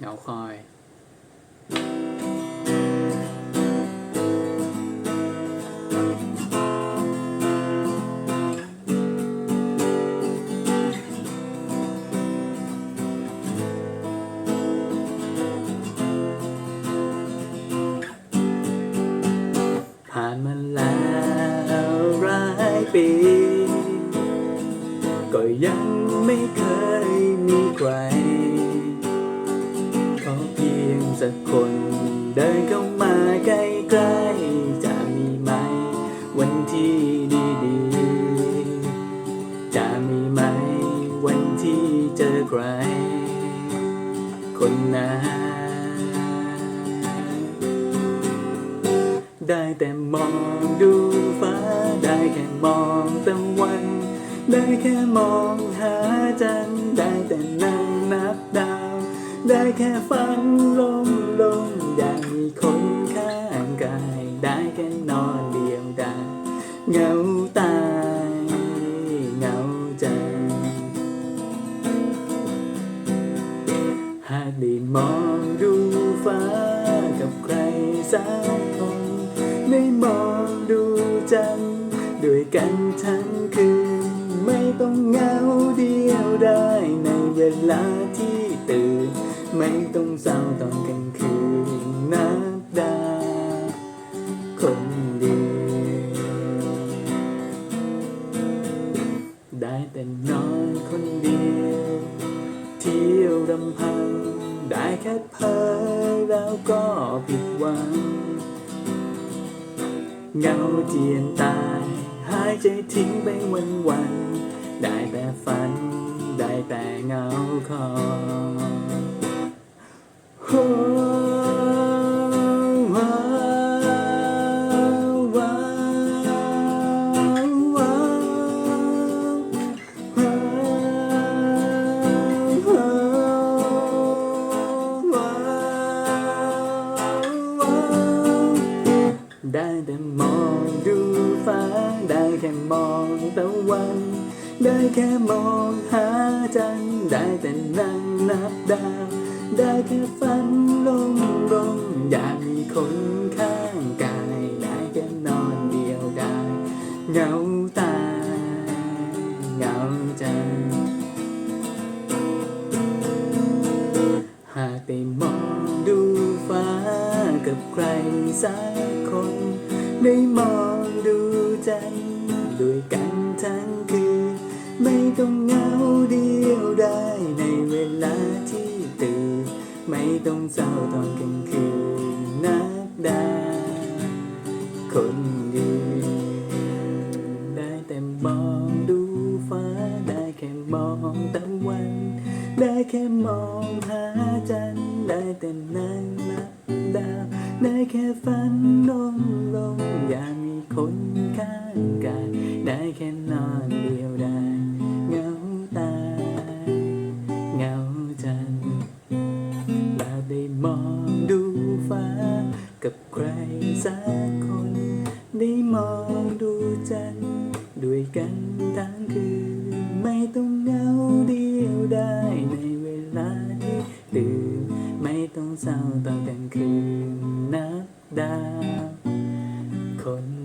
เหงาคอยผ่านมาแล้วหลายปี ก็ยังไม่เคยมีใคร สักคน เดินเข้ามาใกล้ๆจะมีไหม วันที่ดีๆ จะมีไหม วันที่เจอใคร คนนั้นได้แต่มองดูฟ้า ได้แค่มองตะวัน ได้แค่มองหาจันได้แต่นั่งนับดาว ได้แค่ฟังลมลมอยากมีคนข้างกายได้แค่นอนเดียวดายเหงาตายเหงาใจหากได้มองดูฟ้ากับใครสักคนได้มองดูจันด้วยกันทั้งคืน ไม่ต้องเหงาเดียวได้ในเวลาที่ ร้าตอนกลางคืนนับดาวคนเดียวได้แต่นอนคนเดียวเที่ยวรำพัง ได้แค่เพ้อแล้วก็ผิดหวัง เงาเจียนตาย หายใจทิ้งไปวันวัน ได้แต่ฝัน ได้แต่เงาคอโได้แต่มองดูฟ้า ได้แค่มองตะวัน ได้แค่มองหาจันทร์ได้แต่นั่งนับดาว ได้แค่ฝันลงลงอยากมีคนข้างกาย ได้แค่นอนเดียวได้เหงาตายเหงาใจหากได้มองดูฟ้ากับใครสัก คน ได้มองดูใจ ด้วยกันทั้งคืน ไม่ต้องเหงาเดียวได้ในเวลาที่ตื่น ไม่ต้องเศร้าตอนกลางคืนนักดา คนดีได้แต่มองดูฟ้าได้แค่มองตะวัน ได้แค่มองหาจันทร์ได้แต่นั่งนับ ดาวได้แค่ฝันลงลงอยากมีคนข้างกายได้แค่นอนเดียวได้เหงาตายเหงาจันล้วได้มองดูฟ้า กับใครสักคน ได้มองดูจันทร์ด้วยกันทั้งคืนไม่ต้อง ตอนกลางคืนนับดาวคน